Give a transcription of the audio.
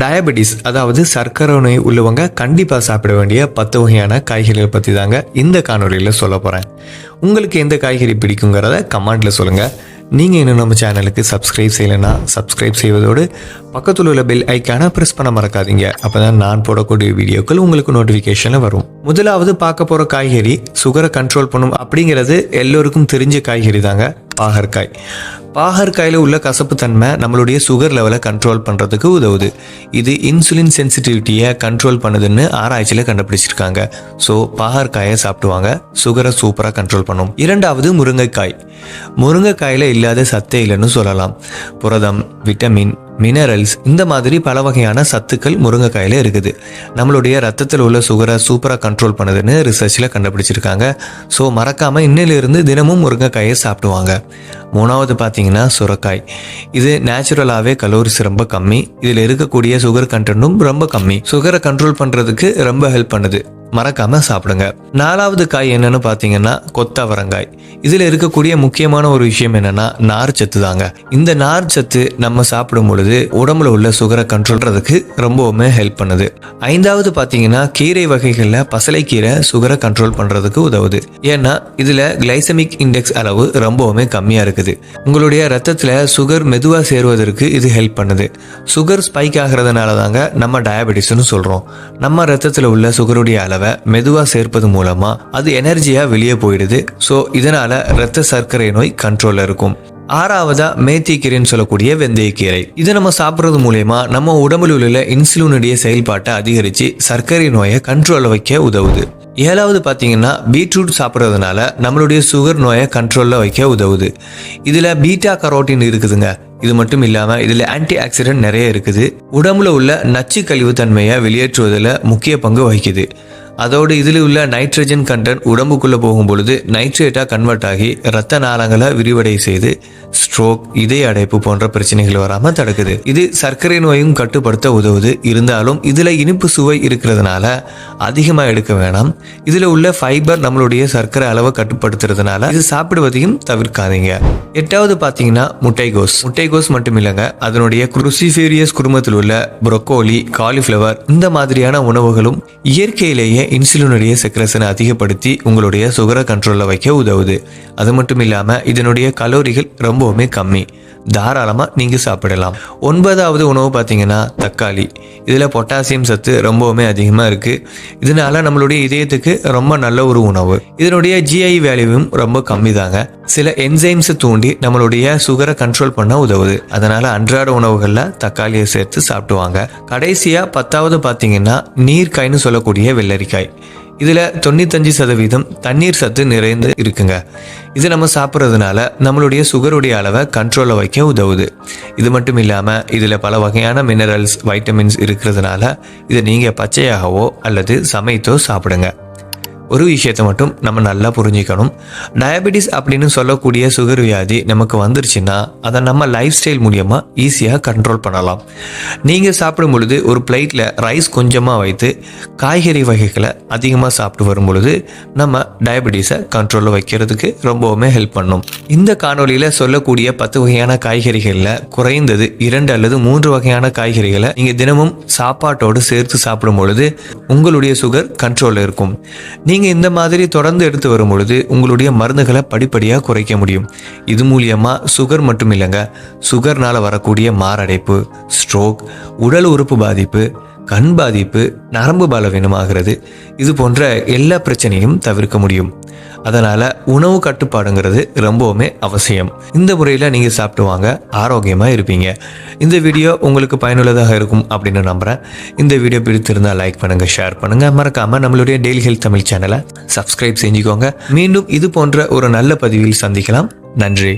Diabetes அதாவது சர்க்கரை நோய் உள்ளவங்க கண்டிப்பாக சாப்பிட வேண்டிய பத்து வகையான காய்கறிகள் பற்றி தாங்க இந்த காணொலியில் சொல்ல போகிறேன் உங்களுக்கு எந்த காய்கறி பிடிக்குங்கிறத கமெண்டில் சொல்லுங்கள் நீங்கள் இன்னும் நம்ம சேனலுக்கு சப்ஸ்கிரைப் செய்யலைன்னா சப்ஸ்கிரைப் செய்வதோடு பக்கத்தில் உள்ள பெல் ஐக்கான ப்ரெஸ் பண்ண மறக்காதீங்க. அப்போ தான் நான் போடக்கூடிய வீடியோக்கள் உங்களுக்கு நோட்டிஃபிகேஷனில் வரும். முதலாவது பார்க்க போகிற காய்கறி சுகரை கண்ட்ரோல் பண்ணும் அப்படிங்கிறது எல்லோருக்கும் தெரிஞ்ச காய்கறி தாங்க. பாகற்காய். பாகற்காயில் உள்ள கசப்பு தன்மை நம்மளுடைய சுகர் லெவலை கண்ட்ரோல் பண்ணுறதுக்கு உதவுது. இது இன்சுலின் சென்சிட்டிவிட்டியை கண்ட்ரோல் பண்ணுதுன்னு ஆராய்ச்சியில் கண்டுபிடிச்சிருக்காங்க. ஸோ பாகற்காயை சாப்பிடுவாங்க. சுகரை சூப்பராக கண்ட்ரோல் பண்ணும். இரண்டாவது முருங்கைக்காய். முருங்கைக்காயில் இல்லாத சத்தே இல்லைன்னு சொல்லலாம். புரதம் விட்டமின் மினரல்ஸ் இந்த மாதிரி பல வகையான சத்துக்கள் முருங்கைக்காயில் இருக்குது. நம்மளுடைய ரத்தத்தில் உள்ள சுகரை சூப்பராக கண்ட்ரோல் பண்ணுதுன்னு ரிசர்ச்சில் கண்டுபிடிச்சிருக்காங்க. ஸோ மறக்காமல் இன்னிலிருந்து தினமும் முருங்கைக்காயை சாப்பிடுவாங்க. மூணாவது பார்த்தீங்கன்னா சுரக்காய். இது நேச்சுரலாகவே கலோரிஸ் ரொம்ப கம்மி. இதில் இருக்கக்கூடிய சுகர் கண்டென்ட்டும் ரொம்ப கம்மி. சுகரை கண்ட்ரோல் பண்ணுறதுக்கு ரொம்ப ஹெல்ப் பண்ணுது. மறக்காம சாப்பிடுங்க. நாலாவது காய் என்னன்னு பார்த்தீங்கன்னா கொத்தவரங்காய். இதில் இருக்கக்கூடிய முக்கியமான ஒரு விஷயம் என்னன்னா நார் சத்து தாங்க. இந்த நார் சத்து நம்ம சாப்பிடும் பொழுது உடம்புல உள்ள சுகரை கண்ட்ரோல்றதுக்கு ரொம்பவுமே ஹெல்ப் பண்ணுது. ஐந்தாவது பார்த்தீங்கன்னா கீரை வகைகளில் பசலைக்கீரை சுகரை கண்ட்ரோல் பண்ணுறதுக்கு உதவுது. ஏன்னா இதில் கிளைசமிக் இண்டெக்ஸ் அளவு ரொம்பவுமே கம்மியாக இருக்குது. உங்களுடைய ரத்தத்தில் சுகர் மெதுவாக சேருவதற்கு இது ஹெல்ப் பண்ணுது. சுகர் ஸ்பைக் ஆகிறதுனால தாங்க நம்ம டயபெட்டிஸ்னு சொல்கிறோம் நம்ம ரத்தத்தில் உள்ள சுகருடைய அளவு மெதுவாக சேர்ப்பது மூலமாக அது எனர்ஜியாக வெளியே போயிடுது. ஸோ இதனால் இரத்த சர்க்கரை நோய் கண்ட்ரோலில் இருக்கும். ஆறாவதா மேத்திக்கீரைன்னு சொல்லக்கூடிய வெந்தயக்கீரை. இதை நம்ம சாப்பிட்றது மூலயமா நம்ம உடம்புல உள்ள இன்சுலினுடைய செயல்பாட்டை அதிகரித்து சர்க்கரை நோயை கண்ட்ரோலில் வைக்க உதவுது. ஏழாவது பார்த்தீங்கன்னா பீட்ரூட் சாப்பிட்றதுனால நம்மளுடைய சுகர் நோயை கண்ட்ரோலில் வைக்க உதவுது. இதில் பீட்டா கரோட்டின் இருக்குதுங்க. இது மட்டும் இல்லாமல் இதில் ஆன்டி ஆக்சிடென்ட் நிறைய இருக்குது. உடம்புல உள்ள நச்சு கழிவு தன்மையை வெளியேற்றுவதில் முக்கிய பங்கு வகிக்குது. அதோடு இதில் உள்ள நைட்ரஜன் கண்டென்ட் உடம்புக்குள்ளே போகும் பொழுது நைட்ரேட்டாக கன்வெர்ட் ஆகி இரத்த நாளங்களை விரிவடை செய்து ஸ்ட்ரோக் இதய அடைப்பு போன்ற பிரச்சனைகள் வராமல் தடுக்குது. இது சர்க்கரை நோயும் கட்டுப்படுத்த உதவுது. இருந்தாலும் இதில் இனிப்பு சுவை இருக்கிறதுனால அதிகமாக எடுக்க வேணாம். இதில் உள்ள ஃபைபர் நம்மளுடைய சர்க்கரை அளவை கட்டுப்படுத்துறதுனால இது சாப்பிடுவதையும் தவிர்க்காதீங்க. எட்டாவது பார்த்தீங்கன்னா முட்டைகோஸ். முட்டைகோஸ் மட்டும் இல்லைங்க அதனுடைய குருசிஃபேரியஸ் குடும்பத்தில் உள்ள புரொக்கோலி காலிஃப்ளவர் இந்த மாதிரியான உணவுகளும் இயற்கையிலேயே இன்சுலினுடைய செக்ரஸனை அதிகப்படுத்தி உங்களுடைய சுகரை கண்ட்ரோலில் வைக்க உதவுது. அது மட்டும் இல்லாமல் இதனுடைய கலோரிகள் ரொம்பவுமே கம்மி. தாராளமாக நீங்கள் சாப்பிடலாம். ஒன்பதாவது உணவு பார்த்தீங்கன்னா தக்காளி. இதில் பொட்டாசியம் சத்து ரொம்பவுமே அதிகமாக இருக்குது இதனால நம்மளுடைய இதயத்துக்கு ரொம்ப நல்ல ஒரு உணவு. இதனுடைய ஜிஐ வேல்யூவும் ரொம்ப கம்மி தாங்க சில என்சைம்ஸை தூண்டி நம்மளுடைய சுகரை கண்ட்ரோல் பண்ண உதவுது. அதனால அன்றாட உணவுகளில் தக்காளியை சேர்த்து சாப்பிடுவாங்க. கடைசியாக பத்தாவது பார்த்தீங்கன்னா நீர்க்காய்னு சொல்லக்கூடிய வெள்ளரிக்காய். இதில் தொண்ணூத்தஞ்சு சதவீதம் தண்ணீர் சத்து நிறைந்து இருக்குங்க. இது நம்ம சாப்பிட்றதுனால நம்மளுடைய சுகருடைய அளவை கண்ட்ரோலில் வைக்க உதவுது. இது மட்டும் இல்லாமல் இதில் பல வகையான மினரல்ஸ் வைட்டமின்ஸ் இருக்கிறதுனால இதை நீங்கள் பச்சையாகவோ அல்லது சமைத்தோ சாப்பிடுங்க. ஒரு விஷயத்தை மட்டும் நம்ம நல்லா புரிஞ்சுக்கணும். டயபெட்டிஸ் அப்படின்னு சொல்லக்கூடிய சுகர் வியாதி நமக்கு வந்துருச்சுன்னா அதை நம்ம லைஃப் ஸ்டைல் மூலியமாக ஈஸியாக கண்ட்ரோல் பண்ணலாம். நீங்கள் சாப்பிடும் பொழுது ஒரு பிளேட்டில் ரைஸ் கொஞ்சமாக வைத்து காய்கறி வகைகளை அதிகமாக சாப்பிட்டு வரும் பொழுது நம்ம டயபெட்டிஸை கண்ட்ரோலில் வைக்கிறதுக்கு ரொம்பவுமே ஹெல்ப் பண்ணும். இந்த காணொலியில் சொல்லக்கூடிய பத்து வகையான காய்கறிகளில் குறைந்தது இரண்டு அல்லது மூன்று வகையான காய்கறிகளை நீங்கள் தினமும் சாப்பாட்டோடு சேர்த்து சாப்பிடும் பொழுது உங்களுடைய சுகர் கண்ட்ரோலில் இருக்கும். நீங்கள் இந்த மாதிரி தொடர்ந்து எடுத்து வரும் பொழுது உங்களுடைய மருந்துகளை படிப்படியாக குறைக்க முடியும். இது மூலியமாக சுகர் மட்டும் இல்லைங்க. சுகர்னால் வரக்கூடிய மாரடைப்பு ஸ்ட்ரோக் உடல் உறுப்பு பாதிப்பு கண் பாதிப்பு நரம்பு பலவீனமாகிறது. இது போன்ற எல்லா பிரச்சனையும் தவிர்க்க முடியும். அதனால் உணவு கட்டுப்பாடுங்கிறது ரொம்பவுமே அவசியம். இந்த முறையில் நீங்கள் சாப்பிட்டு வாங்க ஆரோக்கியமாக இருப்பீங்க. இந்த வீடியோ உங்களுக்கு பயனுள்ளதாக இருக்கும் அப்படின்னு நம்புகிறேன் இந்த வீடியோ பிடித்திருந்தால் லைக் பண்ணுங்கள் ஷேர் பண்ணுங்கள் மறக்காமல் நம்மளுடைய டெய்லி ஹெல்த் தமிழ் சேனலை சப்ஸ்கிரைப் செஞ்சுக்கோங்க. மீண்டும் இது போன்ற ஒரு நல்ல பதிவில் சந்திக்கலாம். நன்றி.